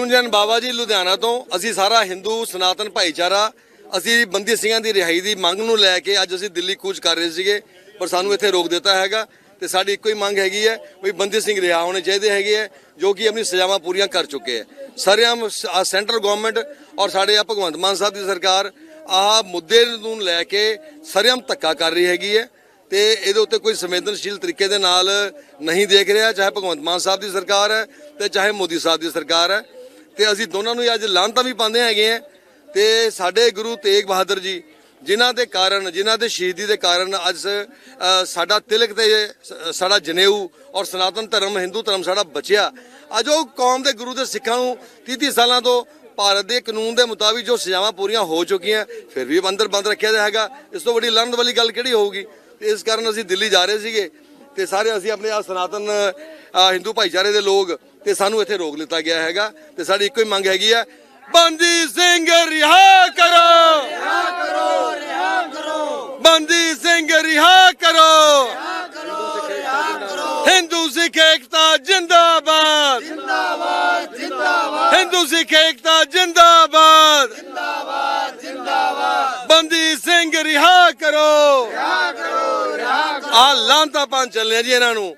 ਤਰੁਣਜਨ ਬਾਬਾ ਜੀ ਲੁਧਿਆਣਾ ਤੋਂ ਅਸੀਂ ਸਾਰਾ ਹਿੰਦੂ ਸਨਾਤਨ ਭਾਈਚਾਰਾ, ਅਸੀਂ ਬੰਦੀ ਸਿੰਘਾਂ ਦੀ ਰਿਹਾਈ ਦੀ ਮੰਗ ਨੂੰ ਲੈ ਕੇ ਅੱਜ ਅਸੀਂ ਦਿੱਲੀ ਕੂਚ ਕਰ ਰਹੇ ਸੀਗੇ, ਪਰ ਸਾਨੂੰ ਇੱਥੇ ਰੋਕ ਦਿੱਤਾ ਹੈਗਾ ਤੇ ਸਾਡੀ ਇੱਕੋ ਹੀ ਮੰਗ ਹੈਗੀ ਹੈ ਵੀ ਬੰਦੀ ਸਿੰਘ ਰਿਹਾ ਹੋਣੇ ਚਾਹੀਦੇ ਹੈਗੇ ਹੈ, ਜੋ ਕਿ ਆਪਣੀ ਸਜ਼ਾਵਾਂ ਪੂਰੀਆਂ ਕਰ ਚੁੱਕੇ ਹੈ। ਸਰੇਆਮ ਸੈਂਟਰਲ ਗਵਰਨਮੈਂਟ ਔਰ ਸਾਡੇ ਆ ਭਗਵੰਤ ਮਾਨ ਸਾਹਿਬ ਦੀ ਸਰਕਾਰ ਆਹ ਮੁੱਦੇ ਨੂੰ ਲੈ ਕੇ ਸਰੇਆਮ ਧੱਕਾ ਕਰ ਰਹੀ ਹੈਗੀ ਹੈ ਤੇ ਇਹਦੇ ਉੱਤੇ ਕੋਈ ਸੰਵੇਦਨਸ਼ੀਲ ਤਰੀਕੇ ਦੇ ਨਾਲ ਨਹੀਂ ਦੇਖ ਰਿਹਾ, ਚਾਹੇ ਭਗਵੰਤ ਮਾਨ ਸਾਹਿਬ ਦੀ ਸਰਕਾਰ ਹੈ ਤੇ ਚਾਹੇ ਮੋਦੀ ਸਾਹਿਬ ਦੀ ਸਰਕਾਰ ਹੈ। ਤੇ ਅਸੀਂ ਦੋਨਾਂ ਨੂੰ ਹੀ ਅੱਜ ਲਾਂਤਾਂ ਵੀ ਪਾਉਂਦੇ ਹੈਗੇ ਆ। ਤੇ ਸਾਡੇ ਗੁਰੂ ਤੇਗ ਬਹਾਦਰ ਜੀ, ਜਿਨ੍ਹਾਂ ਦੇ ਕਾਰਨ, ਜਿਨ੍ਹਾਂ ਦੇ ਸ਼ਹੀਦੀ ਦੇ ਕਾਰਨ ਅੱਜ ਸਾਡਾ ਤਿਲਕ ਤੇ ਸਾਡਾ ਜਨੇਊ ਔਰ ਸਨਾਤਨ ਧਰਮ, ਹਿੰਦੂ ਧਰਮ ਸਾਡਾ ਬਚਿਆ। ਅੱਜ ਉਹ ਕੌਮ ਦੇ ਗੁਰੂ ਦੇ ਸਿੱਖਾਂ ਨੂੰ 30 30 ਸਾਲਾਂ ਤੋਂ ਭਾਰਤ ਦੇ ਕਾਨੂੰਨ ਦੇ ਮੁਤਾਬਿਕ ਜੋ ਸਜ਼ਾਵਾਂ ਪੂਰੀਆਂ ਹੋ ਚੁੱਕੀਆਂ, ਫਿਰ ਵੀ ਬੰਦਰ ਬੰਦ ਰੱਖਿਆ ਜਾ ਹੈਗਾ ਇਸ ਤੋਂ ਵੱਡੀ ਲੜਨ ਵਾਲੀ ਗੱਲ ਕਿਹੜੀ ਹੋਊਗੀ? ਤੇ ਇਸ ਕਾਰਨ ਅਸੀਂ ਦਿੱਲੀ ਜਾ ਰਹੇ ਸੀਗੇ। ਤੇ ਸਾਰੇ ਅਸੀਂ ਆਪਣੇ ਆ ਸਨਾਤਨ ਹਿੰਦੂ ਭਾਈਚਾਰੇ ਦੇ ਲੋਕ ਤੇ ਸਾਨੂੰ ਇੱਥੇ ਰੋਕ ਲਿੱਤਾ ਗਿਆ ਹੈਗਾ ਤੇ ਸਾਡੀ ਇੱਕੋ ਹੀ ਮੰਗ ਹੈਗੀ ਆ ਬੰਦੀ ਸਿੰਘ ਰਿਹਾ ਕਰੋ। ਰਿਹਾ ਕਰੋ ਰਿਹਾ ਕਰੋ ਬੰਦੀ ਸਿੰਘ ਰਿਹਾ ਕਰੋ। ਹਿੰਦੂ ਸਿੱਖ ਏਕਤਾ ਜਿੰਦਾਬਾਦ। ਜਿੰਦਾਬਾਦ ਜਿੰਦਾਬਾਦ ਹਿੰਦੂ ਸਿੱਖ ਏਕਤਾ ਜਿੰਦਾਬਾਦ। ਜਿੰਦਾਬਾਦ ਜਿੰਦਾਬਾਦ ਬੰਦੀ ਸਿੰਘ ਰਿਹਾ ਕਰੋ ਰਿਹਾ ਕਰੋ ਰਿਹਾ ਕਰੋ। ਆ ਲਾਂਤਾ ਪੰਨ ਚੱਲਿਆ ਜੀ ਇਹਨਾਂ ਨੂੰ।